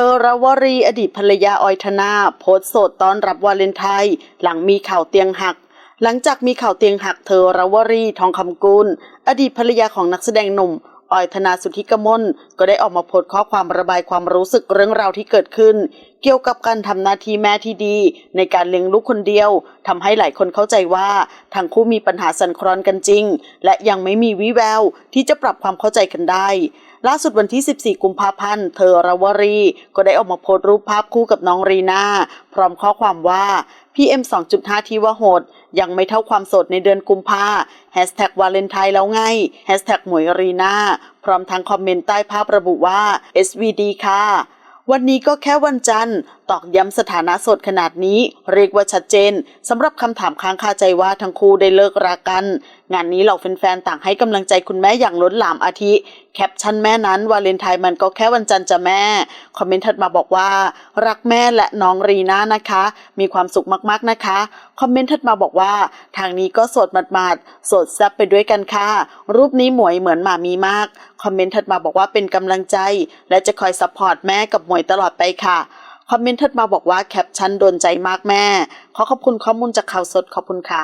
ธอรวรีอดีตภรรยาออยธนาโพสต์โสดต้อนรับวาเลนไทน์หลังมีข่าวเตียงหัก หลังจากมีข่าวเตียงหักเธอรวรีทองคำกุลอดีตภรรยาของนักแสดงหนุ่มออยธนาสุธิกมลก็ได้ออกมาโพสต์ข้อความระบายความรู้สึกเรื่องราวที่เกิดขึ้น เกี่ยวกับการทำหน้าที่แม่ที่ดี ในการเลี้ยงลูกคนเดียวทำให้หลายคนเข้าใจว่าทั้งคู่มีปัญหาสันคลอนกันจริง และยังไม่มีวิแววที่จะปรับความเข้าใจกันได้ ล่าสุดวันที่ 14 กุมภาพันธ์ เธอราวรี ก็ได้ออกมาโพสต์รูปภาพคู่กับน้องรีนาพร้อมข้อความว่า PM 2.5 ที่ว่าโหด ยังไม่เท่าความโสดในเดือนกุมภาแฮชแท็กวาเลนไทน์แล้วไงแฮชแท็กหมวยรีนาพร้อมทั้งคอมเมนต์ใต้ภาพระบุว่า SVD ค่ะวันนี้ก็แค่วันจันทร์ ตอกย้ำสถานะสดขนาดนี้ เรียกว่าชัดเจนสำหรับคำถามค้างคาใจว่าทั้งคู่ได้เลิกรากัน งานนี้เหล่าแฟนๆต่างให้กำลังใจคุณแม่อย่างล้นหลามอาทิ แคปชั่นแม่นั้นวาเลนไทน์มันก็แค่วันจันทร์จะแม่ คอมเมนต์ถัดมาบอกว่า รักแม่และน้องรีน่านะคะ มีความสุขมากๆนะคะ คอมเมนต์ถัดมาบอกว่า ทางนี้ก็โสดหมาดๆโสดแซ่บไปด้วยกันค่ะ รูปนี้หมวยเหมือนหมามีมาก คอมเมนต์ถัดมาบอกว่าเป็นกำลังใจ และจะคอยซัพพอร์ตแม่กับหมวยตลอดไปค่ะ คอมเมนต์ทัดมาบอกว่าแคปชั่นโดนใจมากแม่ ขอขอบคุณข้อมูลจากข่าวสดขอบคุณค่ะ